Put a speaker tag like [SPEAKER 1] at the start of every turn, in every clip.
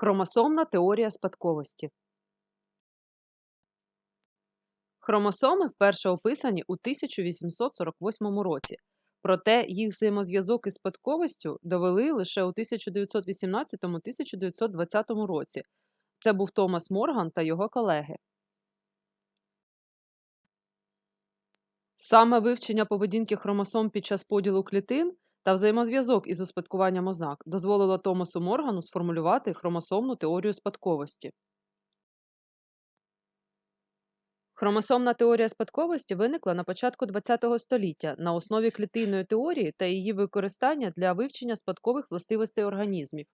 [SPEAKER 1] Хромосомна теорія спадковості. Хромосоми вперше описані у 1848 році, проте їх взаємозв'язок із спадковістю довели лише у 1918-1920 році. Це був Томас Морган та його колеги. Саме вивчення поведінки хромосом під час поділу клітин та взаємозв'язок із успадкуванням ознак дозволило Томасу Моргану сформулювати хромосомну теорію спадковості. Хромосомна теорія спадковості виникла на початку ХХ століття на основі клітинної теорії та її використання для вивчення спадкових властивостей організмів.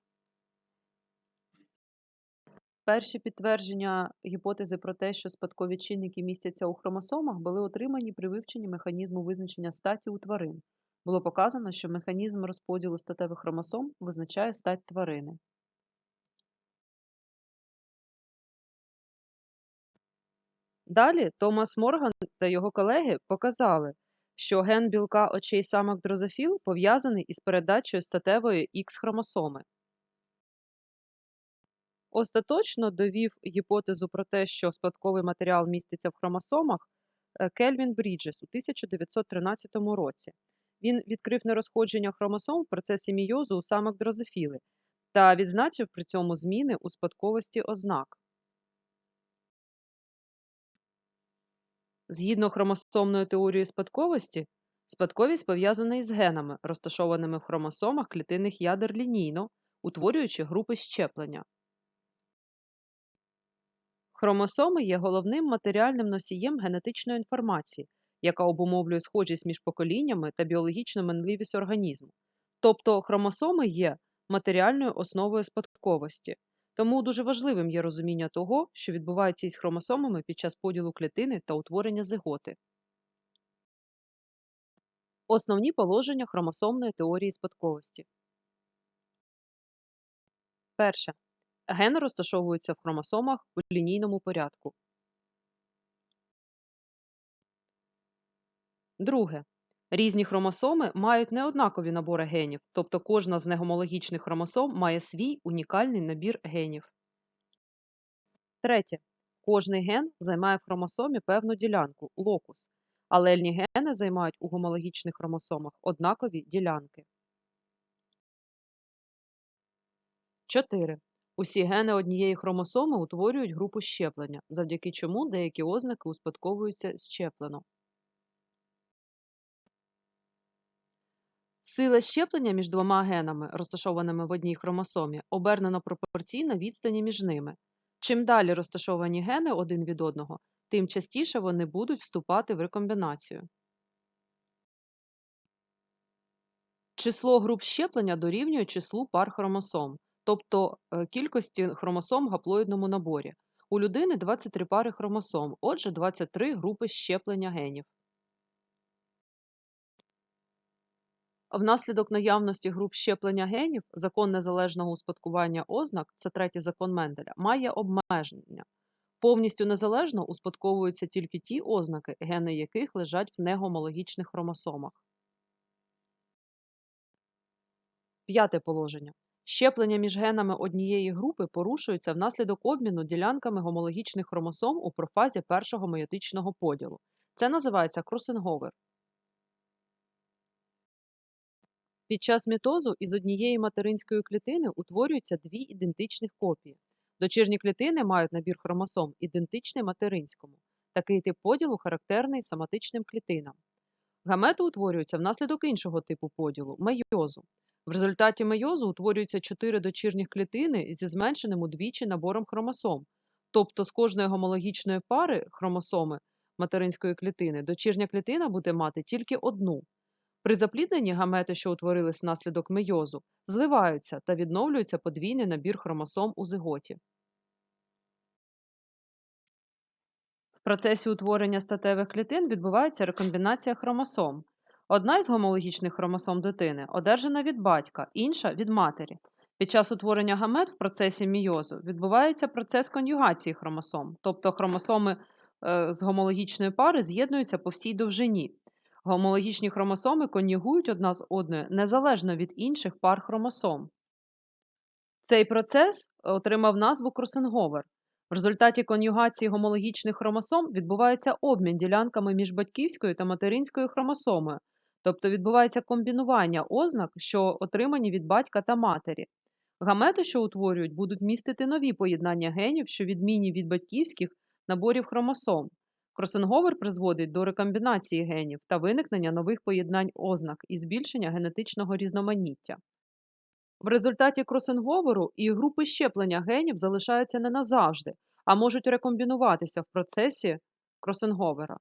[SPEAKER 1] Перші підтвердження гіпотези про те, що спадкові чинники містяться у хромосомах, були отримані при вивченні механізму визначення статі у тварин. Було показано, що механізм розподілу статевих хромосом визначає стать тварини. Далі Томас Морган та його колеги показали, що ген білка очей самок дрозофіл пов'язаний із передачею статевої Х-хромосоми. Остаточно довів гіпотезу про те, що спадковий матеріал міститься в хромосомах е, Кельвін Бріджес у 1913 році. Він відкрив нерозходження хромосом в процесі мійозу у самок дрозофіли та відзначив при цьому зміни у спадковості ознак. Згідно хромосомної теорії спадковості, спадковість пов'язана із генами, розташованими в хромосомах клітинних ядер лінійно, утворюючи групи щеплення. Хромосоми є головним матеріальним носієм генетичної інформації, яка обумовлює схожість між поколіннями та біологічну минливість організму. Тобто хромосоми є матеріальною основою спадковості. Тому дуже важливим є розуміння того, що відбувається із хромосомами під час поділу клітини та утворення зиготи. Основні положення хромосомної теорії спадковості. Перше. Гени розташовуються в хромосомах у лінійному порядку. Друге. Різні хромосоми мають неоднакові набори генів, тобто кожна з негомологічних хромосом має свій унікальний набір генів. Третє. Кожний ген займає в хромосомі певну ділянку локус. Алельні гени займають у гомологічних хромосомах однакові ділянки. 4. Усі гени однієї хромосоми утворюють групу щеплення, завдяки чому деякі ознаки успадковуються щеплено. Сила щеплення між двома генами, розташованими в одній хромосомі, обернено пропорційно відстані між ними. Чим далі розташовані гени один від одного, тим частіше вони будуть вступати в рекомбінацію. Число груп щеплення дорівнює числу пар хромосом, тобто е, кількості хромосом в гаплоїдному наборі. У людини 23 пари хромосом, отже, 23 групи щеплення генів. Внаслідок наявності груп щеплення генів, закон незалежного успадкування ознак, це третій закон Менделя, має обмеження. Повністю незалежно успадковуються тільки ті ознаки, гени яких лежать в негомологічних хромосомах. П'яте положення. Щеплення між генами однієї групи порушується внаслідок обміну ділянками гомологічних хромосом у профазі першого мейотичного поділу. Це називається кросинговер. Під час мітозу із однієї материнської клітини утворюються дві ідентичних копії. Дочірні клітини мають набір хромосом ідентичний материнському. Такий тип поділу характерний соматичним клітинам. Гамети утворюються внаслідок іншого типу поділу мейозу. В результаті мейозу утворюються чотири дочірніх клітини зі зменшеним удвічі набором хромосом. Тобто з кожної гомологічної пари хромосоми материнської клітини дочірня клітина буде мати тільки одну. При заплідненні гамети, що утворились внаслідок мейозу, зливаються та відновлюється подвійний набір хромосом у зиготі. В процесі утворення статевих клітин відбувається рекомбінація хромосом. Одна із гомологічних хромосом дитини одержана від батька, інша від матері. Під час утворення гамет в процесі мійозу відбувається процес конюгації хромосом, тобто хромосоми е, з гомологічної пари з'єднуються по всій довжині. Гомологічні хромосоми конюгують одна з одною незалежно від інших пар хромосом. Цей процес отримав назву кросинговер. В результаті конюгації гомологічних хромосом відбувається обмін ділянками між батьківською та материнською хромосомою, тобто відбувається комбінування ознак, що отримані від батька та матері. Гамети, що утворюють, будуть містити нові поєднання генів, що відмінні від батьківських наборів хромосом. Кросинговер призводить до рекомбінації генів та виникнення нових поєднань ознак і збільшення генетичного різноманіття. В результаті кросинговеру і групи щеплення генів залишаються не назавжди, а можуть рекомбінуватися в процесі кросинговера.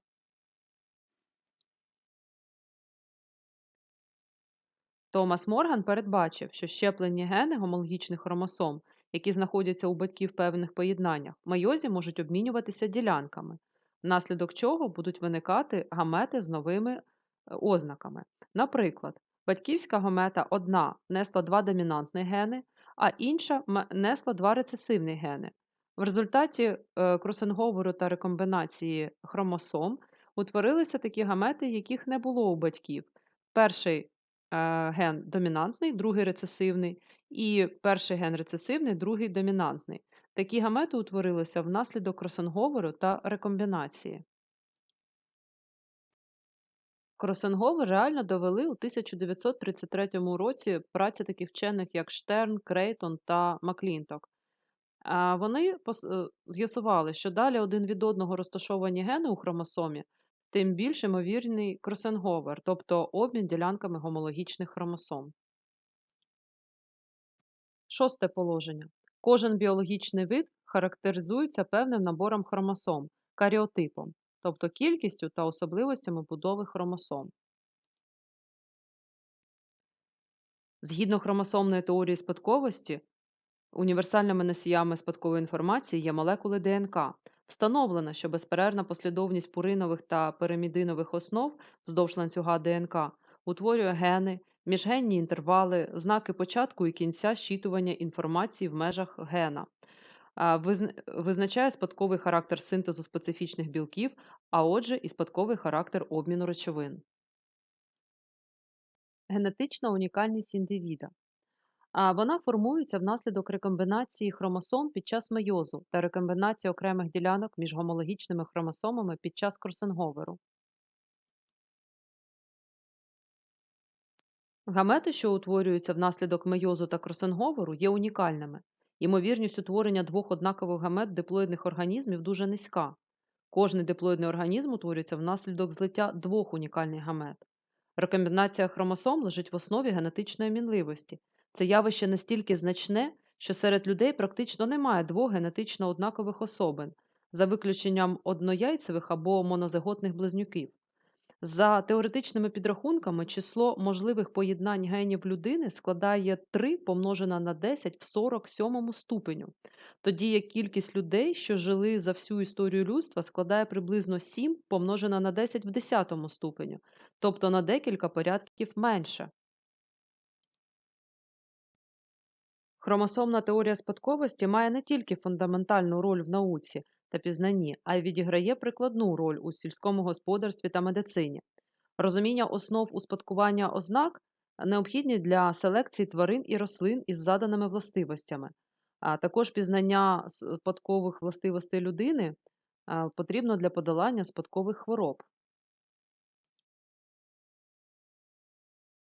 [SPEAKER 1] Томас Морган передбачив, що щеплені гени гомологічних хромосом, які знаходяться у батьків певних поєднаннях, в мейозі можуть обмінюватися ділянками, внаслідок чого будуть виникати гамети з новими е, ознаками. Наприклад, батьківська гамета одна несла два домінантні гени, а інша несла два рецесивні гени. В результаті е, кросинговеру та рекомбінації хромосом утворилися такі гамети, яких не було у батьків. Перший е, ген домінантний, другий рецесивний, і перший ген рецесивний, другий домінантний. Такі гамети утворилися внаслідок кросинговеру та рекомбінації. Кросинговер реально довели у 1933 році праці таких вчених, як Штерн, Крейтон та Маклінток. Вони е, з'ясували, що далі один від одного розташовані гени у хромосомі, тим більш ймовірний кросинговер, тобто обмін ділянками гомологічних хромосом. Шосте положення. Кожен біологічний вид характеризується певним набором хромосом, каріотипом, тобто кількістю та особливостями будови хромосом. Згідно хромосомної теорії спадковості, універсальними носіями спадкової інформації є молекули ДНК. Встановлено, що безперервна послідовність пуринових та пиримідинових основ вздовж ланцюга ДНК утворює гени, міжгенні інтервали, знаки початку і кінця щитування інформації в межах гена. Визначає спадковий характер синтезу специфічних білків, а отже, і спадковий характер обміну речовин. Генетична унікальність індивіда. Вона формується внаслідок рекомбінації хромосом під час мейозу та рекомбінації окремих ділянок між гомологічними хромосомами під час кросинговеру. Гамети, що утворюються внаслідок мейозу та кросинговеру, є унікальними. Ймовірність утворення двох однакових гамет диплоїдних організмів дуже низька. Кожний диплоїдний організм утворюється внаслідок злиття двох унікальних гамет. Рекомбінація хромосом лежить в основі генетичної мінливості. Це явище настільки значне, що серед людей практично немає двох генетично однакових особин, за виключенням однояйцевих або монозиготних близнюків. За теоретичними підрахунками, число можливих поєднань генів людини складає 3 помножене на 10 в 47 ступеню, тоді як кількість людей, що жили за всю історію людства, складає приблизно 7 помножене на 10 в 10 ступеню, тобто на декілька порядків менше. Хромосомна теорія спадковості має не тільки фундаментальну роль в науці та пізнанні, а й відіграє прикладну роль у сільському господарстві та медицині. Розуміння основ успадкування ознак необхідні для селекції тварин і рослин із заданими властивостями, а також пізнання спадкових властивостей людини потрібно для подолання спадкових хвороб.